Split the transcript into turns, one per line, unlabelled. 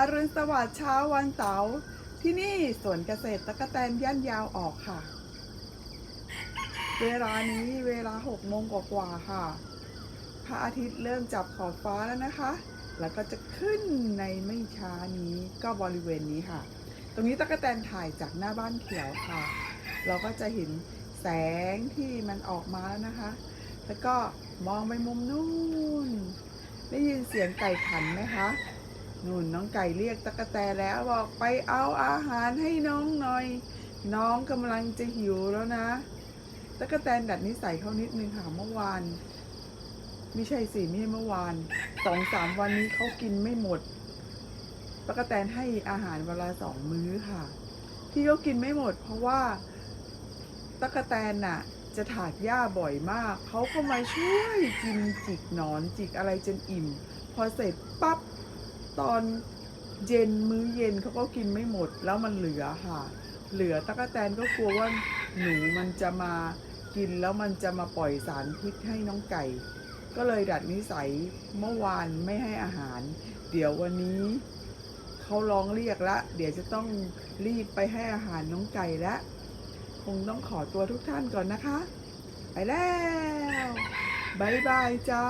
อรุณสวัสดิ์เช้าวันเสาร์ที่นี่สวนเกษตรตะกะแตนย่านยาวออกค่ะ เวลานี้เวลาหกโมงกว่าๆค่ะ พระอาทิตย์เริ่มจับขอบฟ้าแล้วนะคะ แล้วก็จะขึ้นในไม่ช้านี้ก็บริเวณนี้ค่ะ ตรงนี้ตะกะแตนถ่ายจากหน้าบ้านเขียวค่ะ เราก็จะเห็นแสงที่มันออกมาแล้วนะคะ แล้วก็มองไปมุมนู่น ได้ยินเสียงไก่ขันไหมคะ นู่นน้องไก่เรียกตะกะแตแล้วบอกไปเอาอาหารให้น้องหน่อย น้องกำลังจะหิวแล้วนะตะกะแตนดัดนิสัยเขานิดนึงค่ะเมื่อวานไม่ใช่สิไม่ใช่เมื่อวานสองสามวันนี้เขากินไม่หมดตะกะแตนให้อาหารเวลาสองมื้อค่ะ ที่เขากินไม่หมด เพราะว่าตะกะแตนน่ะ จะถากหญ้าบ่อยมากเขาก็มาช่วยกินจิกหนอนจิกอะไรจนอิ่ม พอเสร็จปั๊บ ตอนเย็นมื้อเย็นเขาก็กินไม่หมด แล้วมันเหลือค่ะ เหลือตะกะแตนก็กลัวว่าหนูมันจะมากินแล้วมันจะมาปล่อยสารพิษให้น้องไก่ ก็เลยดัดนิสัยเมื่อวานไม่ให้อาหาร เดี๋ยววันนี้เขาร้องเรียกละ เดี๋ยวจะต้องรีบไปให้อาหารน้องไก่ละคงต้องขอตัวทุกท่านก่อนนะคะ ไปแล้วบายบายจ้า